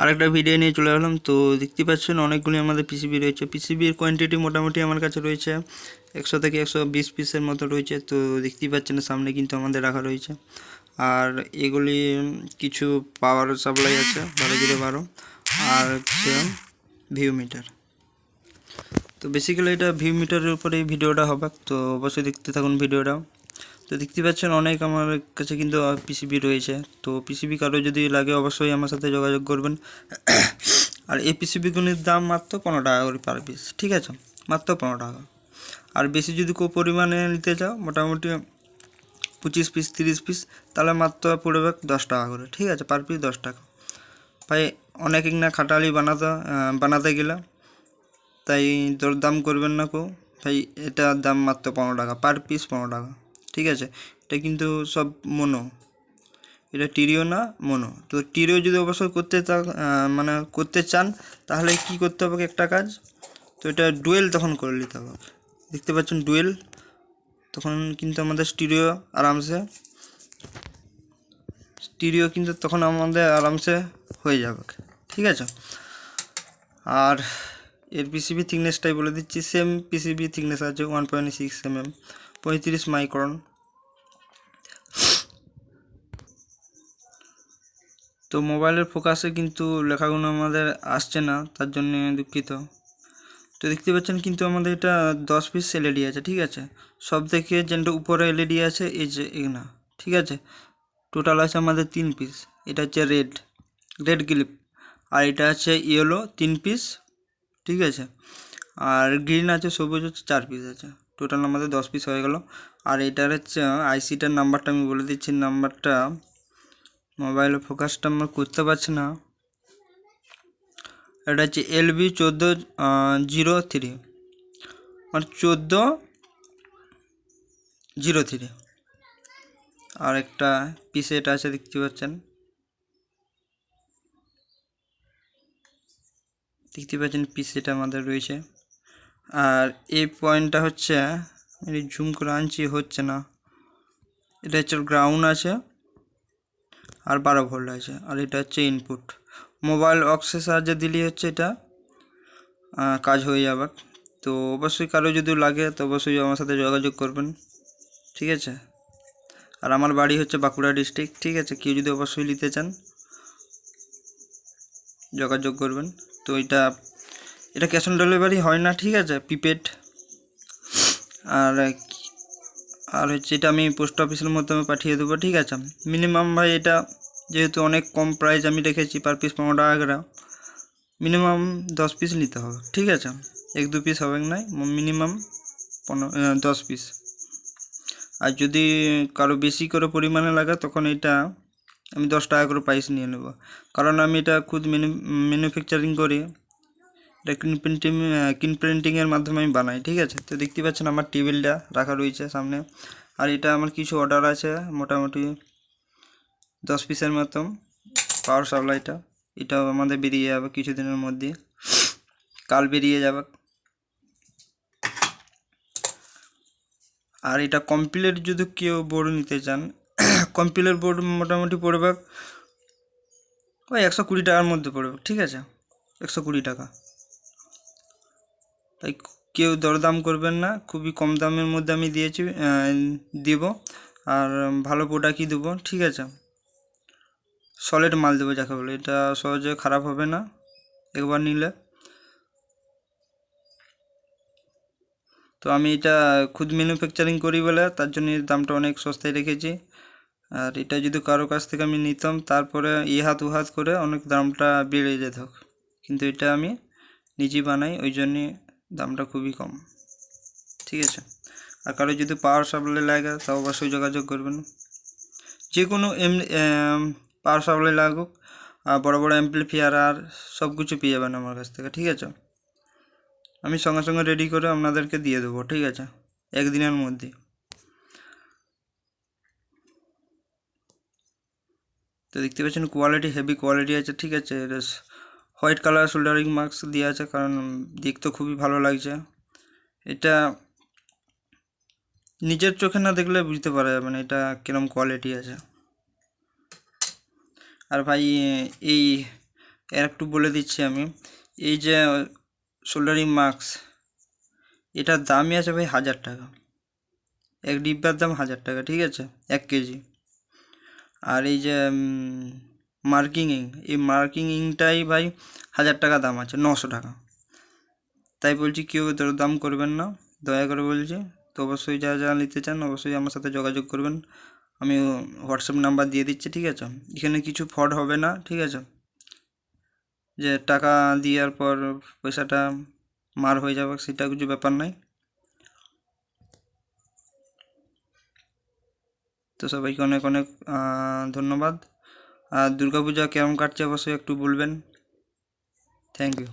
আরেকটা ভিডিও নিয়ে চলে এলাম। তো দেখতে পাচ্ছেন অনেকগুলি আমাদের পিসিবি রয়েছে। পিসিবির কোয়ান্টিটি মোটামুটি আমার কাছে রয়েছে একশো থেকে একশো বিশ পিসের মতো রয়েছে। তো দেখতেই পাচ্ছেন সামনে কিন্তু আমাদের রাখা রয়েছে। আর এগুলি কিছু পাওয়ার সাপ্লাই আছে, বারো জিরো বারো আর হচ্ছে ভিউ মিটার তো বেসিক্যালি এটা ভিউ মিটারের উপরে এই ভিডিওটা হবে। তো অবশ্যই দেখতে থাকুন ভিডিওটা তো দেখতে পাচ্ছেন অনেক আমার কাছে কিন্তু পিসিবি রয়েছে। তো পিসিবি কারও যদি লাগে অবশ্যই আমার সাথে যোগাযোগ করবেন। আর এই পিসিবিগুলির দাম মাত্র পনেরো টাকা করে পার পিস ঠিক আছে? মাত্র পনেরো টাকা। আর বেশি যদি কেউ পরিমাণে নিতে চাও, মোটামুটি পঁচিশ পিস তিরিশ পিস তাহলে মাত্র পড়বে দশ টাকা করে, ঠিক আছে? পার পিস দশ টাকা। ভাই, অনেক না খাটালি বানাতে বানাতে গেলে তাই দরদাম করবেন না কেউ ভাই, এটার দাম মাত্র পনেরো টাকা পার পিস পনেরো টাকা। ঠিক আছে? এটা কিন্তু সব মনো এটা টিরিও না মনো তো টিরিও যদি অবশ্যই করতে মানে করতে চান, তাহলে কি করতে হবে একটা কাজ? তো এটা ডুয়েল তখন করে নিতে হবে। দেখতে পাচ্ছেন ডুয়েল? তখন কিন্তু আমাদের স্টিরিও আরামসে স্টিরিও কিন্তু তখন আমাদের আরামসে হয়ে যাবে। ঠিক আছে? আর এর পিসিবি থিকনেসটাই বলে দিচ্ছি। সেম পিসিবি থিকনেস আছে one point six M M পঁয়ত্রিশ মাইক্রন তো মোবাইলের ফোকাসে কিন্তু লেখাগুলো আমাদের আসছে না, তার জন্য দুঃখিত। তো দেখতে পাচ্ছেন কিন্তু আমাদের এটা দশ পিস এলইডি আছে, ঠিক আছে? সব থেকে যেটা উপরে এলইডি আছে, এই যে এখানে ঠিক আছে? টোটাল আছে আমাদের তিন পিস এটা হচ্ছে রেড রেড ক্লিপ আর এটা আছে ইয়েলো তিন পিস ঠিক আছে? আর গ্রিন আছে, সবুজ হচ্ছে চার পিস আছে টোটাল আমাদের দশ পিস হয়ে গেল। আর এটার হচ্ছে আইসিটার নাম্বারটা আমি বলে দিচ্ছি নাম্বারটা মোবাইলে ফোকাসটা আমরা করতে পারছি না। এটা হচ্ছে এলবি চোদ্দ জিরো থ্রি। মানে চোদ্দ, জিরো থ্রি। আর একটা পিসে এটা আছে, দেখতে পাচ্ছেন? দেখতে পাচ্ছেন পিস এটা আমাদের রয়েছে। আর এই পয়েন্টটা হচ্ছে জুম করে আনছি, হচ্ছে না। এটা হচ্ছে গ্রাউন্ড আছে। আর বারো ভোল্ট আছে। আর এটা হচ্ছে ইনপুট মোবাইল অক্সের সাহায্যে দিলেই হচ্ছে এটা কাজ হয়ে যাবে। তো অবশ্যই কারও যদি লাগে, তো অবশ্যই আমার সাথে যোগাযোগ করবেন। ঠিক আছে? আর আমার বাড়ি হচ্ছে বাঁকুড়া ডিস্ট্রিক্ট ঠিক আছে? কেউ যদি অবশ্যই নিতে চান, যোগাযোগ করবেন। তো এটা এটা ক্যাশ অন ডেলিভারি হয় না, ঠিক আছে? প্রিপেড আর আর হচ্ছে এটা আমি পোস্ট অফিসের মাধ্যমে পাঠিয়ে দেবো, ঠিক আছে? মিনিমাম ভাই এটা যেহেতু অনেক কম প্রাইস আমি রেখেছি পার পিস পনেরো টাকা করে মিনিমাম দশ পিস নিতে হবে, ঠিক আছে? এক দু পিস হবে না মিনিমাম পনেরো দশ পিস আর যদি কারও বেশি করে পরিমাণে লাগে, তখন এটা আমি দশ টাকা করে প্রাইস নিয়ে নেব। কারণ আমি এটা খুদ ম্যানুফ্যাকচারিং করি এটা কিন প্রিন্টিং কিন প্রিন্টিংয়ের মাধ্যমে আমি বানাই, ঠিক আছে? তো দেখতে পাচ্ছেন আমার টেবিলটা রাখা রয়েছে সামনে। আর এটা আমার কিছু অর্ডার আছে, মোটামুটি দশ পিসের মতন পাওয়ার সাপ্লাইটা এটাও আমাদের বেরিয়ে যাবে কিছুদিনের মধ্যে। কাল বেরিয়ে যাবে। আর এটা কমপ্লিট যদি কেউ বোর্ড নিতে চান কমপ্লিট বোর্ড মোটামুটি পড়বে ওই একশো কুড়ি টাকার মধ্যে পড়বে, ঠিক আছে? একশো কুড়ি টাকা। তাই কেউ দরদাম করবেন না, খুবই কম দামের মধ্যে আমি দিয়েছি দেব, আর ভালো প্রোডাক্টই দেবো, ঠিক আছে। সলিড মাল দেবো যাকে বলে, এটা সহজে খারাপ হবে না, একবার নিলে। তো আমি এটা খুদ ম্যানুফ্যাকচারিং করি বলে, তার জন্য দামটা অনেক সস্তায় রেখেছি। আর এটা যদি কারও কাছ থেকে আমি নিতাম, তারপরে ই হাত উ হাত করে অনেক দামটা বেড়ে যেত। কিন্তু এটা আমি নিজে বানাই, ওই জন্যে দামটা খুবই কম। ঠিক আছে? আর কারও যদি পাওয়ার সাপ্লাই লাগে তা অবশ্যই যোগাযোগ করবেন। যে কোনো এমনি পাওয়ার সাপ্লাই লাগুক, আর বড় বড় অ্যাম্পলিফায়ার আর সব কিছু পেয়ে যাবেন আমার কাছ থেকে, ঠিক আছে? আমি সঙ্গে সঙ্গে রেডি করে আপনাদেরকে দিয়ে দেবো, ঠিক আছে? একদিনের মধ্যে। তো দেখতে পাচ্ছেন কোয়ালিটি হেভি কোয়ালিটি আছে, ঠিক আছে? হোয়াইট কালার সোল্ডারিং মাস্ক দেওয়া আছে কারণ দেখতে খুবই ভালো লাগছে। এটা নিজের চোখে না দেখলে বুঝতে পারা যাবে না এটা কিরম কোয়ালিটি আছে। আর ভাই, এই এর একটু বলে দিচ্ছি আমি, এই যে সোল্ডারিং মাস্ক এটার দামই আছে ভাই হাজার টাকা। এক ডিব্বার দাম হাজার টাকা, ঠিক আছে? এক কেজি। আর এই যে মার্কিং ইঙ্ক এই মার্কিং ইঙ্কটাই ভাই হাজার টাকা দাম আছে, নশো টাকা। তাই বলছি, কেউ দাম করবেন না। দয়া করে বলছি, তো অবশ্যই যারা যারা নিতে চান, অবশ্যই আমার সাথে যোগাযোগ করবেন। আমি হোয়াটসঅ্যাপ নাম্বার দিয়ে দিচ্ছি, ঠিক আছে? এখানে কিছু ফ্রড হবে না, ঠিক আছে? যে টাকা দেওয়ার পর পয়সাটা মার হয়ে যাবে, সেটা কিছু ব্যাপার নাই। তো সবাইকে অনেক অনেক ধন্যবাদ। দুর্গাপূজা কেমন কাটছে অবশ্যই একটু বলবেন। Thank you